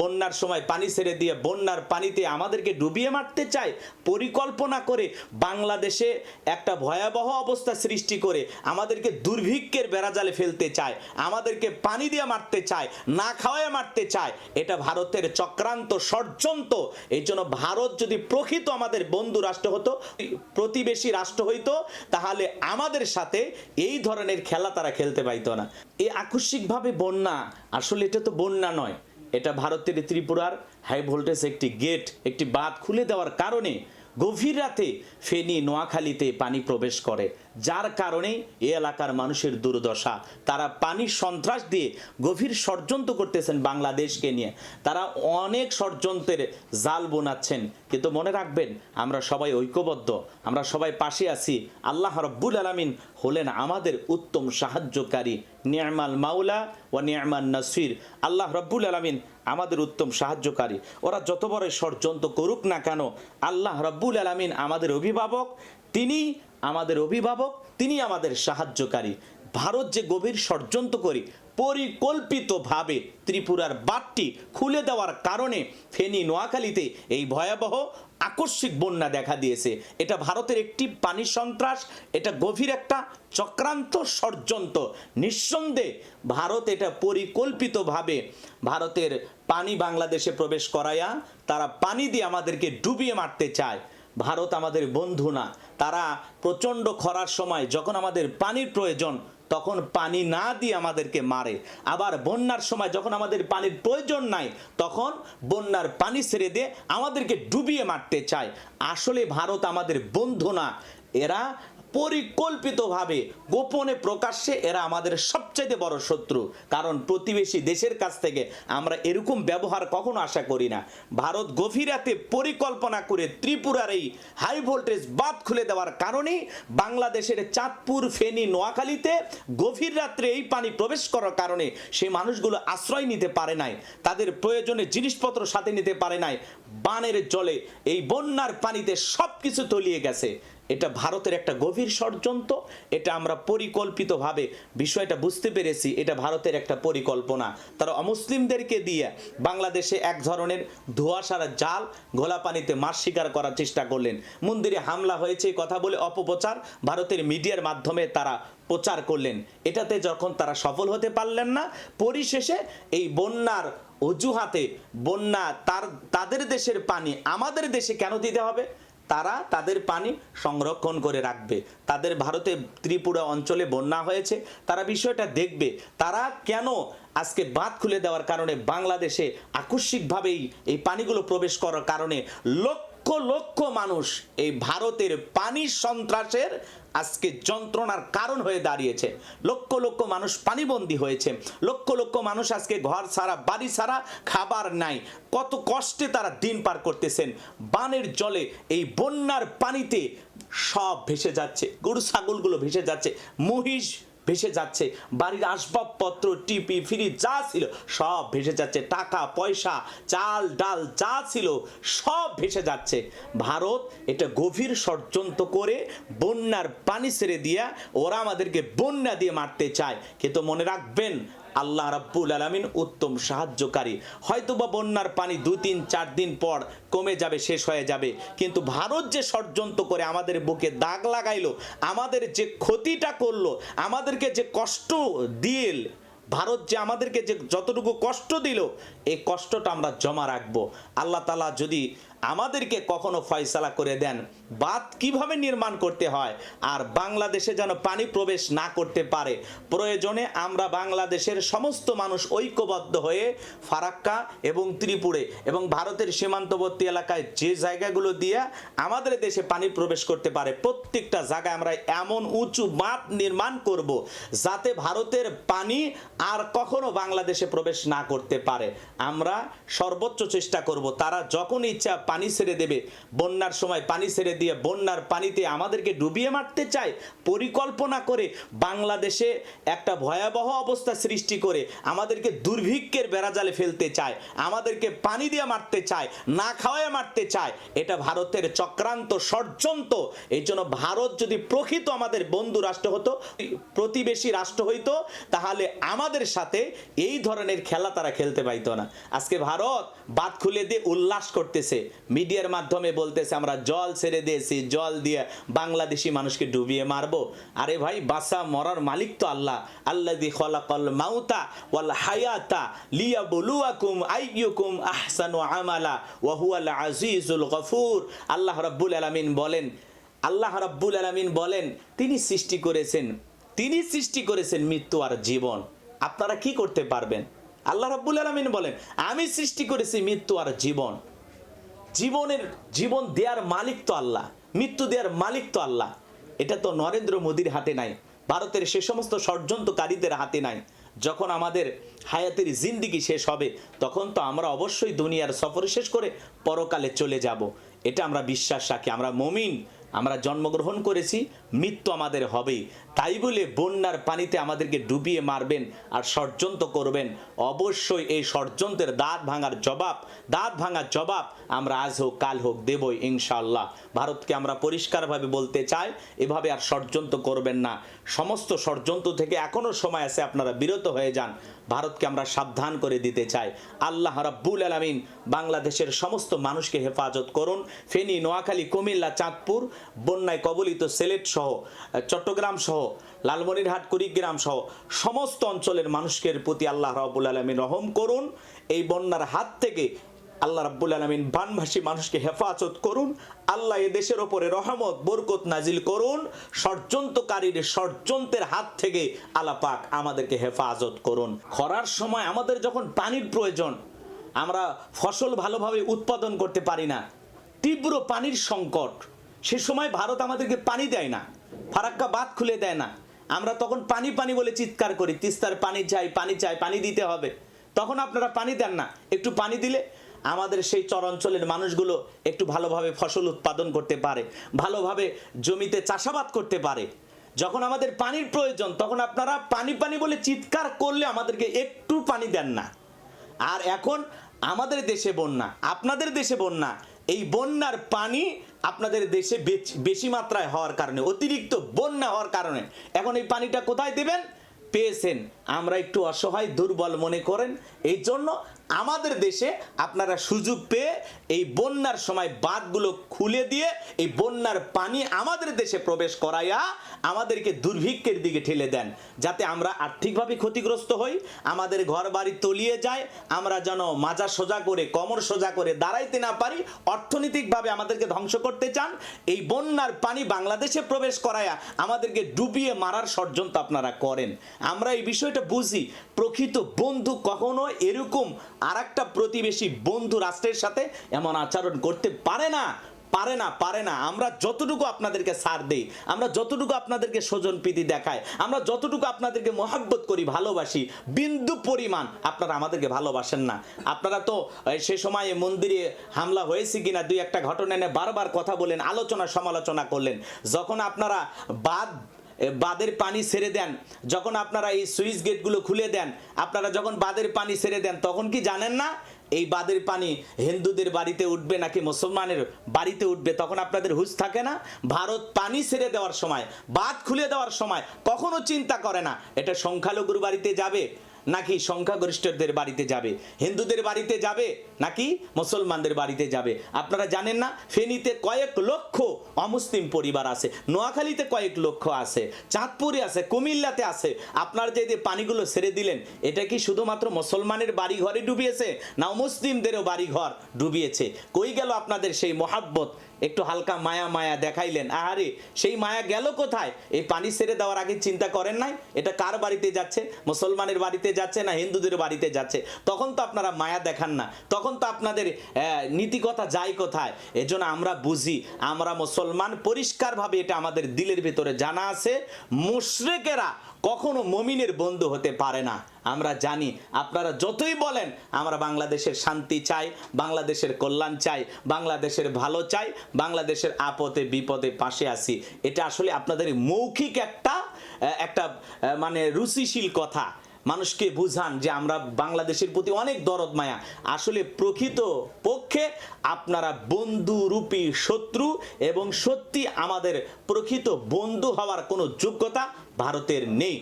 বন্যার সময় পানি ছেড়ে দিয়ে বন্যার পানিতে আমাদেরকে ডুবিয়ে মারতে চায়, পরিকল্পনা করে বাংলাদেশে একটা ভয়াবহ অবস্থা সৃষ্টি করে আমাদেরকে দুর্ভিক্ষের বেড়াজালে ফেলতে চায়, আমাদেরকে পানি দিয়ে মারতে চায়, না খাওয়ায় মারতে চায়। এটা ভারতের চক্রান্ত, ষড়যন্ত্র। এই জন্য ভারত যদি প্রকৃত আমাদের বন্ধু রাষ্ট্র হতো, প্রতিবেশী রাষ্ট্র হইতো, তাহলে আমাদের সাথে এই ধরনের খেলা তারা খেলতে পাইতো না। এই আকস্মিকভাবে বন্যা, আসলে এটা তো বন্যা নয়। এটা ভারতের ত্রিপুরার হাই ভোল্টেজ একটি গেট একটি বাঁধ খুলে দেওয়ার কারণে গভীর রাতে ফেনী, নোয়াখালীতে পানি প্রবেশ করে। যার কারণে এ এলাকার মানুষের দুর্দশা। তারা পানির সন্ত্রাস দিয়ে গভীর ষড়যন্ত্র করতেছেন বাংলাদেশকে নিয়ে। তারা অনেক ষড়যন্ত্রের জাল বোনাচ্ছেন। কিন্তু মনে রাখবেন, আমরা সবাই ঐক্যবদ্ধ, আমরা সবাই পাশে আছি। আল্লাহ রব্বুল আলমিন হলেন আমাদের উত্তম সাহায্যকারী। নিয়ামাল মাওলা ও নিয়ামান নাসির। আল্লাহ রব্বুল আলমিন আমাদের উত্তম সাহায্যকারী। ওরা যত বড় ষড়যন্ত্র করুক না কেন, আল্লাহ রব্বুল আলমিন আমাদের অভিভাবক। তিনি আমাদের অভিভাবক, তিনি আমাদের সাহায্যকারী। ভারত যে গভীর ষড়যন্ত্র করি, পরিকল্পিতভাবে ত্রিপুরার বাটটি খুলে দেওয়ার কারণে ফেনী নোয়াখালীতে এই ভয়াবহ আকস্মিক বন্যা দেখা দিয়েছে। এটা ভারতের একটি পানি সন্ত্রাস, এটা গভীর একটা চক্রান্ত ষড়যন্ত্র। নিঃসন্দেহে ভারত এটা পরিকল্পিতভাবে ভারতের পানি বাংলাদেশে প্রবেশ করাইয়া তারা পানি দিয়ে আমাদেরকে ডুবিয়ে মারতে চায়। ভারত আমাদের বন্ধু না। তারা প্রচণ্ড খরার সময় যখন আমাদের পানির প্রয়োজন, তখন পানি না দিয়ে আমাদেরকে মারে। আবার বন্যার সময় যখন আমাদের পানির প্রয়োজন নাই, তখন বন্যার পানি ছেড়ে দিয়ে আমাদেরকে ডুবিয়ে মারতে চায়। আসলে ভারত আমাদের বন্ধু না। এরা পরিকল্পিতভাবে গোপনে প্রকাশ্যে এরা আমাদের সবচাইতে বড় শত্রু। কারণ প্রতিবেশী দেশের কাছ থেকে আমরা এরকম ব্যবহার কখনো আশা করি না। ভারত গভীরাতে পরিকল্পনা করে ত্রিপুরার এই হাই ভোল্টেজ বাঁধ খুলে দেওয়ার কারণেই বাংলাদেশের চাঁদপুর, ফেনী, নোয়াখালীতে গভীর রাত্রে এই পানি প্রবেশ করার কারণে সেই মানুষগুলো আশ্রয় নিতে পারে নাই, তাদের প্রয়োজনে জিনিসপত্র সাথে নিতে পারে নাই, বানের জলে এই বন্যার পানিতে সব কিছু তলিয়ে গেছে। এটা ভারতের একটা গভীর ষড়যন্ত্র, এটা আমরা পরিকল্পিতভাবে বিষয়টা বুঝতে পেরেছি, এটা ভারতের একটা পরিকল্পনা। তারা অমুসলিমদেরকে দিয়ে বাংলাদেশে এক ধরনের ধোঁয়াশার জাল ঘোলা পানিতে মাছ শিকার করার চেষ্টা করলেন। মন্দিরে হামলা হয়েছে কথা বলে অপপ্রচার ভারতের মিডিয়ার মাধ্যমে তারা প্রচার করলেন। এটাতে যখন তারা সফল হতে পারলেন না, পরিশেষে এই বন্যার অজুহাতে বন্যা তার, তাদের দেশের পানি আমাদের দেশে কেন দিতে হবে? তারা তাদের পানি সংরক্ষণ করে রাখবে। তাদের ভারতে ত্রিপুরা অঞ্চলে বন্যা হয়েছে। তারা বিষয়টা দেখবে। তারা কেন আজকে বাঁধ খুলে দেওয়ার কারণে বাংলাদেশে আকস্মিকভাবেই এই পানিগুলো প্রবেশ করার কারণে লক্ষ লক্ষ লক্ষ মানুষ এই ভারতের পানি সন্ত্রাসের আজকে যন্ত্রণার কারণ হয়ে দাঁড়িয়েছে। লক্ষ লক্ষ মানুষ পানিবন্দী হয়েছে। লক্ষ লক্ষ মানুষ আজকে ঘর ছাড়া, বাড়ি ছাড়া খাবার নাই। কত কষ্টে তারা দিন পার করতেছেন। বানের জলে এই বন্যার পানিতে সব ভেসে যাচ্ছে। গরু, ছাগলগুলো ভেসে যাচ্ছে। মহিষ ভেসে যাচ্ছে। বাড়ির আসবাবপত্র, টিপি, ফিরি যা ছিল, সব ভেসে যাচ্ছে। টাকা, পয়সা, চাল, ডাল যা ছিল, সব ভেসে যাচ্ছে। ভারত এটা গভীর ষড়যন্ত্র করে বন্যার পানি ছেড়ে দিয়া ওরা আমাদেরকে বন্যা দিয়ে মারতে চায়। কিন্তু মনে রাখবেন আল্লাহ রাব্বুল আলামিন উত্তম সাহায্যকারী। হয়তোবা বন্যার পানি দুই তিন চার দিন পর কমে যাবে, শেষ হয়ে যাবে। কিন্তু ভারত যে ষড়যন্ত্র করে আমাদের বুকে দাগ লাগাইলো, আমাদের যে ক্ষতিটা করল, আমাদেরকে যে কষ্ট দিল, ভারত যে আমাদেরকে যে যতটুকু কষ্ট দিল, এই কষ্টটা আমরা জমা রাখব। আল্লাহ তালা যদি আমাদেরকে কখনো ফয়সালা করে দেন। বাদ কীভাবে নির্মাণ করতে হয়? আর বাংলাদেশে যেন পানি প্রবেশ না করতে পারে। প্রয়োজনে আমরা বাংলাদেশের সমস্ত মানুষ ঐক্যবদ্ধ হয়ে ফারাক্কা এবং ত্রিপুরে এবং ভারতের সীমান্তবর্তী এলাকায় যে জায়গাগুলো দিয়ে আমাদের দেশে পানি প্রবেশ করতে পারে, প্রত্যেকটা জায়গায় আমরা এমন উঁচু বাঁধ নির্মাণ করব যাতে ভারতের পানি আর কখনো বাংলাদেশে প্রবেশ না করতে পারে। আমরা সর্বোচ্চ চেষ্টা করব, তারা যখন ইচ্ছা পানি ছেড়ে দেবে। বন্যার সময় পানি ছেড়ে দিয়ে বন্যার পানিতে আমাদেরকে ডুবিয়ে মারতে চায়, পরিকল্পনা করে বাংলাদেশে একটা ভয়াবহ অবস্থা সৃষ্টি করে আমাদেরকে দুর্ভিক্ষের বেড়াজালে ফেলতে চায়, আমাদেরকে পানি দিয়ে মারতে চায়, না খাওয়ায় মারতে চায়। এটা ভারতের চক্রান্ত, ষড়যন্ত্র। এই জন্য ভারত যদি প্রকৃত আমাদের বন্ধু রাষ্ট্র হতো, প্রতিবেশী রাষ্ট্র হইতো, তাহলে আমাদের সাথে এই ধরনের খেলা তারা খেলতে পাইতো না। আজকে ভারত বাদ খুলে দিয়ে উল্লাস করতেছে। মিডিয়ার মাধ্যমে বলতেছে, আমরা জল ছেড়ে দিয়েছি, জল দিয়ে বাংলাদেশি মানুষকে ডুবিয়ে মারবো। আরে ভাই বাসা মরার মালিক তো আল্লাহ। আল্লাহ দি খলাকল মাউতা ওয়াল হায়াতা লিয়া বলুয়াকুম আইয়ুকুম আহসানু আমালা ওয়া হুয়াল আজিজুল গফুর। আল্লাহ রাব্বুল আলামিন বলেন, আল্লাহ রাব্বুল আলামিন বলেন, তিনি সৃষ্টি করেছেন, তিনি সৃষ্টি করেছেন মৃত্যু আর জীবন। আপনারা কি করতে পারবেন? আল্লাহ রাব্বুল আলামিন বলেন, আমি সৃষ্টি করেছি মৃত্যু আর জীবন। জীবনের জীবন দেয়ার মালিক তো আল্লাহ, মৃত্যু দেওয়ার মালিক তো আল্লাহ। এটা তো নরেন্দ্র মোদীর হাতে নাই, ভারতের সে সমস্ত ষড়যন্ত্রকারীদের হাতে নাই। যখন আমাদের হায়াতের জিন্দিগি শেষ হবে, তখন তো আমরা অবশ্যই দুনিয়ার সফর শেষ করে পরকালে চলে যাব। এটা আমরা বিশ্বাস রাখি, আমরা মমিন, আমরা জন্মগ্রহণ করেছি মৃত্যু আমাদের হবেই। তাই বলে বন্যার পানিতে আমাদেরকে ডুবিয়ে মারবেন আর ষড়যন্ত্র করবেন। অবশ্যই এই ষড়যন্ত্রের দাঁত ভাঙার জবাব, দাঁত ভাঙার জবাব আমরা আজ হোক, কাল হোক দেবই, ইনশাআল্লাহ। ভারতকে আমরা পরিষ্কারভাবে বলতে চাই, এভাবে আর ষড়যন্ত্র করবেন না। সমস্ত ষড়যন্ত্র থেকে এখনও সময় আছে আপনারা বিরত হয়ে যান। ভারতকে আমরা সাবধান করে দিতে চাই। আল্লাহ রাব্বুল আলামিন বাংলাদেশের সমস্ত মানুষকে হেফাজত করুন। ফেনী, নোয়াখালী, কুমিল্লা, চাঁদপুর, বন্যায় কবলিত সিলেট সহ চট্টগ্রাম সহ, লালমনিরহাট, কুড়িগ্রাম সহ সমস্ত অঞ্চলের মানুষের প্রতি আল্লাহ রাব্বুল আলামিন রহম করুন। এই বন্যার হাত থেকে আল্লাহ রাব্বুল আলামিন বানভাসী মানুষকে হেফাজত করুন। আল্লাহ এ দেশের ওপরে রহমত, বরকত নাজিল করুন। ষড়যন্ত্রকারীর ষড়যন্ত্রের হাত থেকে আলাপাক আমাদেরকে হেফাজত করুন। খরার সময় আমাদের যখন পানির প্রয়োজন, আমরা ফসল ভালোভাবে উৎপাদন করতে পারি না, তীব্র পানির সংকট। সে সময় ভারত আমাদেরকে পানি দেয় না, ফারাক্কা বাদ খুলে দেয় না। আমরা তখন পানি পানি বলে চিৎকার করি, তিস্তার পানি চাই পানি চাই, পানি দিতে হবে। তখন আপনারা পানি দেন না, একটু পানি দিলে আমাদের সেই চর অঞ্চলের মানুষগুলো একটু ভালোভাবে ফসল উৎপাদন করতে পারে, ভালোভাবে জমিতে চাষাবাদ করতে পারে। যখন আমাদের পানির প্রয়োজন, তখন আপনারা পানি পানি বলে চিৎকার করলে আমাদেরকে একটু পানি দেন না। আর এখন আমাদের দেশে বন্যা, আপনাদের দেশে বন্যা এই বন্যার পানি আপনাদের দেশে বেশি মাত্রায় হওয়ার কারণে, অতিরিক্ত বন্যা হওয়ার কারণে। এখন এই পানিটা কোথায় দেবেন? পেয়েছেন। আমরা একটু অসহায়, দুর্বল মনে করেন। এই জন্য আমাদের দেশে আপনারা সুযোগ পেয়ে এই বন্যার সময় বাঁধগুলো খুলে দিয়ে এই বন্যার পানি আমাদের দেশে প্রবেশ করাইয়া আমাদেরকে দুর্ভিক্ষের দিকে ঠেলে দেন, যাতে আমরা আর্থিকভাবে ক্ষতিগ্রস্ত হই, আমাদের ঘর বাড়ি তলিয়ে যায়, আমরা যেন মাজা সোজা করে, কমর সোজা করে দাঁড়াইতে না পারি, অর্থনৈতিকভাবে আমাদেরকে ধ্বংস করতে চান, এই বন্যার পানি বাংলাদেশে প্রবেশ করায়া আমাদেরকে ডুবিয়ে মারার ষড়যন্ত্র আপনারা করেন। আমরা এই বিষয়টা বুঝি প্রকৃত বন্ধু কখনো এরকম আর একটা প্রতিবেশী বন্ধু রাষ্ট্রের সাথে এমন আচরণ করতে পারে না পারে না পারে না। আমরা যতটুকু আপনাদেরকে সার দেই, আমরা যতটুকু আপনাদেরকে স্বজন প্রীতি দেখাই, আমরা যতটুকু আপনাদেরকে মহাব্বত করি, ভালোবাসি, বিন্দু পরিমাণ আপনারা আমাদেরকে ভালোবাসেন না। আপনারা তো সে সময়ে মন্দিরে হামলা হয়েছে কিনা, দুই একটা ঘটনা নিয়ে বারবার কথা বলেন আলোচনা সমালোচনা করলেন। যখন আপনারা বাদ এ, বাঁধের পানি ছেড়ে দেন। যখন আপনারা এই সুইচ গেটগুলো খুলে দেন আপনারা যখন বাদের পানি ছেড়ে দেন তখন কি জানেন না? এই বাদের পানি হিন্দুদের বাড়িতে উঠবে নাকি মুসলমানের বাড়িতে উঠবে? তখন আপনাদের হুঁশ থাকে না? ভারত পানি ছেড়ে দেওয়ার সময় বাদ খুলে দেওয়ার সময় কখনো চিন্তা করে না। এটা সংখ্যালঘুর বাড়িতে যাবে। নাকি সংখ্যাগরিষ্ঠদের বাড়িতে যাবে? হিন্দুদের বাড়িতে যাবে নাকি মুসলমানদের বাড়িতে যাবে? আপনারা জানেন না, ফেনীতে কয়েক লক্ষ অমুসলিম পরিবার আছে, নোয়াখালীতে কয়েক লক্ষ আছে, চাঁদপুরে আছে, কুমিল্লাতে আছে। আপনার যে পানিগুলো ছেড়ে দিলেন, এটা কি শুধুমাত্র মুসলমানের বাড়ি ঘরে ডুবিয়েছে না মুসলিমদেরও বাড়ি ঘর ডুবিয়েছে? কই গেল আপনাদের সেই মহাব্বত? একটু হালকা মায়া মায়া দেখাইলেন। আহারে, সেই মায়া গেল কোথায়? এই পানি ছেড়ে দেওয়ার আগে চিন্তা করেন নাই? এটা কার বাড়িতে যাচ্ছে? মুসলমানের বাড়িতে যাচ্ছে না হিন্দুদের বাড়িতে যাচ্ছে? তখন তো আপনারা মায়া দেখান না। তখন তো আপনাদের নীতিকথা যায় কোথায়? এজন্য আমরা বুঝি, আমরা মুসলমান পরিষ্কারভাবে এটা আমাদের দিলের ভিতরে জানা আছে। মুশরেকেরা কখনো মমিনের বন্ধু হতে পারে না। আমরা জানি, আপনারা যতই বলেন, আমরা বাংলাদেশের শান্তি চাই, বাংলাদেশের কল্যাণ চাই, বাংলাদেশের ভালো চাই, বাংলাদেশের আপদে, বিপদে পাশে আসি এটা আসলে আপনাদের মৌখিক একটা একটা মানে রুচিশীল কথা। মানুষকে বুঝান যে আমরা বাংলাদেশের প্রতি অনেক দরদ মায়া। আসলে প্রকৃত পক্ষে আপনারা বন্ধুরূপী শত্রু এবং সত্যি আমাদের প্রকৃত বন্ধু হওয়ার কোনো যোগ্যতা ভারতের নেই।